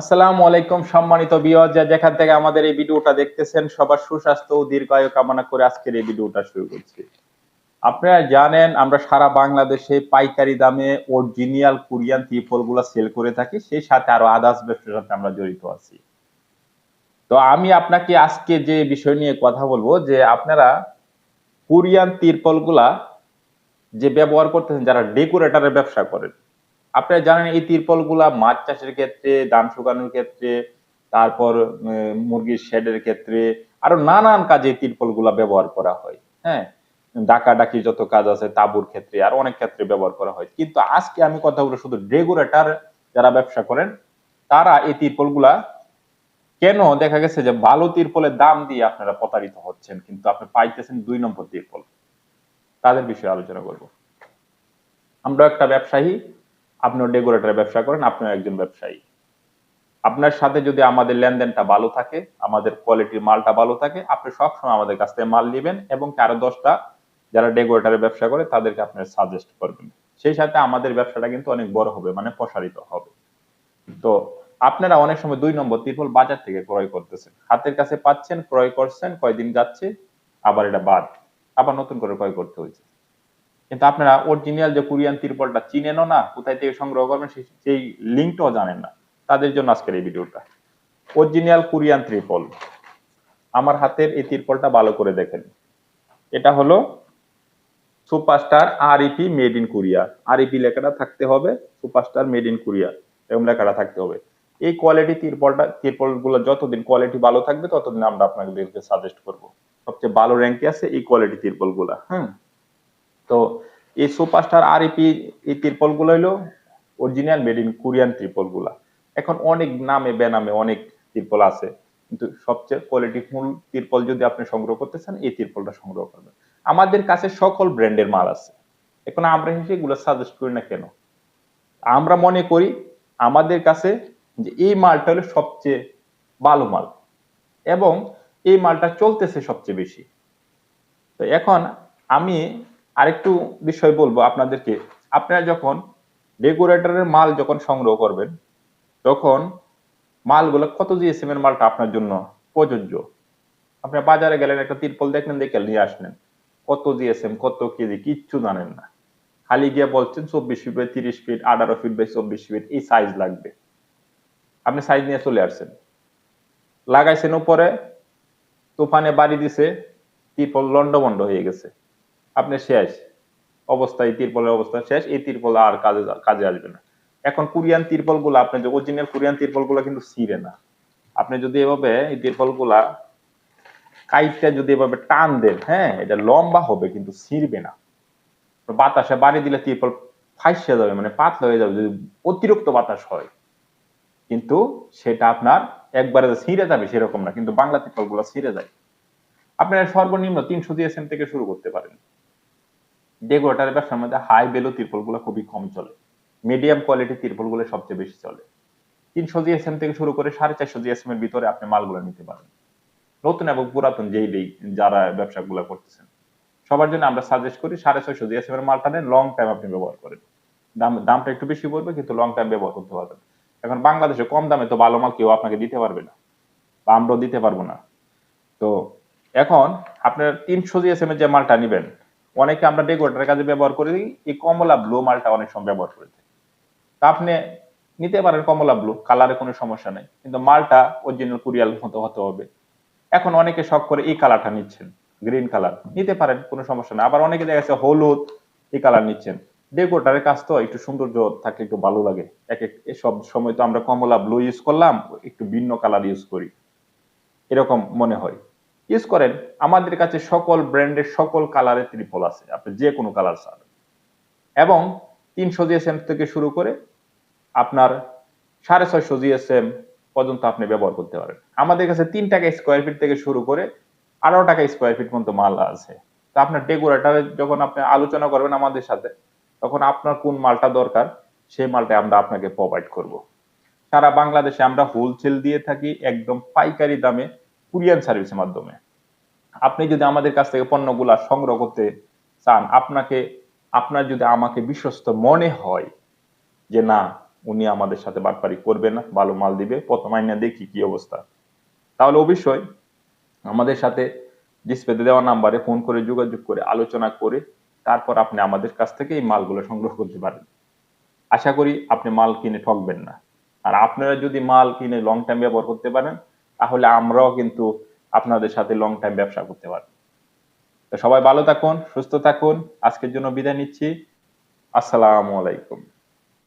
আসসালামু আলাইকুম সম্মানিত বিয়জ যেখান থেকে আমাদের এই ভিডিওটা দেখতেছেন, সবার সুস্বাস্থ্য ও দীর্ঘায়ু কামনা করে আজকের এই ভিডিওটা শুরু করছি। আপনারা জানেন, আমরা সারা বাংলাদেশে পাইকারি দামে অরিজিনাল কোরিয়ান ত্রিপলগুলা সেল করে থাকি, সেই সাথে আরও আদার্স ব্যবসার সাথে আমরা জড়িত আছি। তো আমি আপনাকে আজকে যে বিষয় নিয়ে কথা বলব, যে আপনারা কোরিয়ান তিরপলগুলা যে ব্যবহার করতেছেন, যারা ডেকোরেটরের ব্যবসা করেন আপনারা জানেন এই তিরপলগুলা মাছ চাষের ক্ষেত্রে, ধান শুকানোর ক্ষেত্রে, তারপর মুরগির শেডের ক্ষেত্রে আরও নানান কাজে এই তিরপলগুলা ব্যবহার করা হয়। হ্যাঁ? ডাকা ডাকি যত কাজ আছে তাবুর ক্ষেত্রে আর অনেক ক্ষেত্রে ব্যবহার করা হয়। কিন্তু আজকে আমি কথা বলব শুধু ডেকোরেটর যারা ব্যবসা করেন, তারা এই তিরপলগুলা কেন দেখা গেছে যে ভালো তিরপলের দাম দিয়ে আপনারা প্রতারিত হচ্ছেন, কিন্তু আপনি পাইতেছেন দুই নম্বর তিরপল? তাদের বিষয়ে আলোচনা করব। আমরা একটা ব্যবসায়ী আপনিও ডেকোরেটরের ব্যবসা করেন, আপনিও একজন ব্যবসায়ী। আপনার সাথে যদি আমাদের লেনদেনটা ভালো থাকে, আমাদের কোয়ালিটির মালটা ভালো থাকে, আপনি সবসময় আমাদের কাছ থেকে মাল নেবেন এবং আরও দশটা যারা ডেকোরেটরের ব্যবসা করে, তাদেরকে আপনারা সাজেস্ট করবেন। সেই সাথে আমাদের ব্যবসাটা কিন্তু অনেক বড় হবে মানে প্রসারিত হবে। তো আপনারা অনেক সময় দুই নম্বর তিরপল বাজার থেকে ক্রয় করতেছেন। হাতের কাছে পাচ্ছেন, ক্রয় করছেন, কয়দিন যাচ্ছে, আবার এটা বাদ। আবার নতুন করে ক্রয় করতে হয়েছে কিন্তু আপনারা অরিজিনাল যে কোরিয়ান তিরপলটা চিনেনও না, কোথায় থেকে সংগ্রহ করবেন সেই- লিঙ্কটাও জানেন না। তাদের জন্য আজকের এই ভিডিওটা। অরিজিনাল কোরিয়ান ত্রিপল। আমার হাতের এই তিরপলটা ভালো করে দেখেন। এটা হলো superstar REP made in Korea REP লেখাটা থাকতে হবে সুপারস্টার মেড ইন কোরিয়া এরকম লেখাটা থাকতে হবে। এই কোয়ালিটি তিরপলটা তিরপলগুলো যতদিন কোয়ালিটি ভালো থাকবে, ততদিন আমরা আপনাদেরকে সাজেস্ট করব। সবচেয়ে ভালো র্যাঙ্কে আছে এই কোয়ালিটি তিরপলগুলা হ্যাঁ তো এই সুপারস্টার আরইপি, এই তিরপলগুলো হলো অরিজিনাল মেড ইন কোরিয়ান তিরপলগুলা এখন অনেক নামে, বেনামে অনেক তিরপল আছে। কিন্তু সবচেয়ে কোয়ালিটি ফুল তিরপল যদি আপনি সংগ্রহ করতে চান, এই তিরপলটা সংগ্রহ করবেন। আমাদের কাছে সকল ব্র্যান্ডের মাল আছে। এখন আমরা সেগুলো সাজেস্ট করি না কেন? আমরা মনে করি আমাদের কাছে যে এই মালটা হলো সবচেয়ে ভালো মাল। এবং এই মালটা চলতেছে সবচেয়ে বেশি। তো এখন আমি আরেকটু বিষয় বলব আপনাদেরকে। আপনারা যখন ডেকোরেটরের মাল যখন সংগ্রহ করবেন, তখন মালগুলো কত জিএসএম এর মালটা আপনার জন্য প্রযোজ্য? আপনি বাজারে গেলেন, একটা তিরপল দেখলেন, দেখে নিয়ে আসলেন। কত জিএসএম, কত কেজি, কিচ্ছু জানেন না। খালি গিয়ে বলছেন চব্বিশ ফিট বাই তিরিশ ফিট, আঠারো ফিট বাই চব্বিশ ফিট, এই সাইজ লাগবে। আপনি সাইজ নিয়ে চলে আসছেন। লাগাইছেন উপরে, তুফানে বাড়ি দিছে, তিরপল লন্ডভন্ড হয়ে গেছে। আপনি শেষ। অবস্থায় তিরপলের অবস্থা শেষ, এই তিরপল আর কাজে কাজে আসবে না। এখন কোরিয়ান তিরপলগুলা আপনি যে অরিজিনাল কোরিয়ান তিরপলগুলা কিন্তু ছিঁড়ে না। আপনি যদি এভাবে এই তিরপলগুলা কাইটটা যদি এভাবে টান দেন হ্যাঁ এটা লম্বা হবে, কিন্তু ছিঁড়বে না। বাতাসে বাড়ি দিলে তিরপল ফাইসে যাবে মানে পাতলা হয়ে যাবে, যদি অতিরিক্ত বাতাস হয়। কিন্তু সেটা আপনার একবারে ছিঁড়ে যাবে সেরকম না, কিন্তু বাংলা তিরপলগুলা ছিঁড়ে যায়। আপনারা সর্বনিম্ন তিনশো জিএসএম থেকে শুরু করতে পারেন। ডেকোরেটারের ব্যবসার মধ্যে হাই বেলো তিরপলগুলো খুবই কম চলে। মিডিয়াম কোয়ালিটি তিরপলগুলো সবচেয়ে বেশি চলে। তিনশো জিএসএম থেকে শুরু করে সাড়ে চারশো জিএসএম এর ভিতরে আপনি মালগুলো নিতে পারেন নতুন এবং পুরাতন যেই যারা ব্যবসাগুলো করতেছেন। সবার জন্য আমরা সাজেস্ট করি সাড়ে ছয়শো জিএসএম এর মালটা নেন লং টাইম আপনি ব্যবহার করেন। দাম, দামটা একটু বেশি পড়বে কিন্তু লং টাইম ব্যবহার করতে পারবেন। এখন বাংলাদেশে কম দামে তো ভালো মাল কেউ আপনাকে দিতে পারবে না বা আমরাও দিতে পারব না। তো এখন আপনার তিনশো জিএসএম এর যে মালটা নিবেন অনেকে আমরা ডেকোরেটারের কাজে ব্যবহার করে দিই এই কমলা ব্লু মালটা অনেক সময় ব্যবহার করে থাকি। তা আপনি নিতে পারেন কমলা ব্লু কালারে কোনো সমস্যা নেই। কিন্তু মালটা অরিজিনাল কুরিয়াল মতো হতে হবে। এখন অনেকে শখ করে এই কালারটা নিচ্ছেন গ্রিন কালার নিতে পারেন, কোনো সমস্যা নেই। আবার অনেকে দেখা যাচ্ছে হলুদ, এই কালার নিচ্ছেন। ডেকোরেটারের কাজ তো একটু সৌন্দর্য থাকলে একটু ভালো লাগে। এক এক সব সময় তো আমরা কমলা ব্লু ইউজ করলাম, একটু ভিন্ন কালার ইউজ করি। এরকম মনে হয়। ইউজ করেন, আমাদের কাছে সকল ব্র্যান্ডের সকল কালারের ত্রিপল আছে, আপনি যে কোনো কালার চান। এবং তিনশো জিএসএম থেকে শুরু করে আপনার সাড়ে ছয়শো জিএসএম পর্যন্ত আপনি ব্যবহার করতে পারেন। আমাদের কাছে তিন টাকা স্কোয়ার ফিট থেকে শুরু করে আঠারো টাকা স্কোয়ার ফিট পর্যন্ত মাল আছে। তা আপনার ডেকোরেটারে যখন আপনি আলোচনা করবেন আমাদের সাথে, তখন আপনার কোন মালটা দরকার, সেই মালটা আমরা আপনাকে প্রোভাইড করব। সারা বাংলাদেশে আমরা হোলসেল দিয়ে থাকি, একদম পাইকারি দামে কুরিয়ান সার্ভিসের মাধ্যমে। আপনি যদি আমাদের কাছ থেকে পণ্যগুলা সংগ্রহ করতে চান, আপনাকে, আপনার যদি আমাকে বিশ্বস্ত মনে হয় যে না, উনি আমাদের সাথে বাটপারি করবে না ভালো মাল দিবে, প্রথম আইনা দেখি কি অবস্থা। তাহলে অবশ্যই আমাদের সাথে ডিসপ্লেতে দেওয়া নাম্বারে ফোন করে যোগাযোগ করে আলোচনা করে তারপর আপনি আমাদের কাছ থেকে এই মালগুলো সংগ্রহ করতে পারেন। আশা করি আপনি মাল কিনে ঠকবেন না। আর আপনারা যদি মাল কিনে লং টাইম ব্যবহার করতে পারেন তাহলে আমরাও কিন্তু আপনাদের সাথে লং টাইম ব্যবসা করতে পারব। তো সবাই ভালো থাকুন, সুস্থ থাকুন। আজকের জন্য বিদায় নিচ্ছি। আসসালামু আলাইকুম।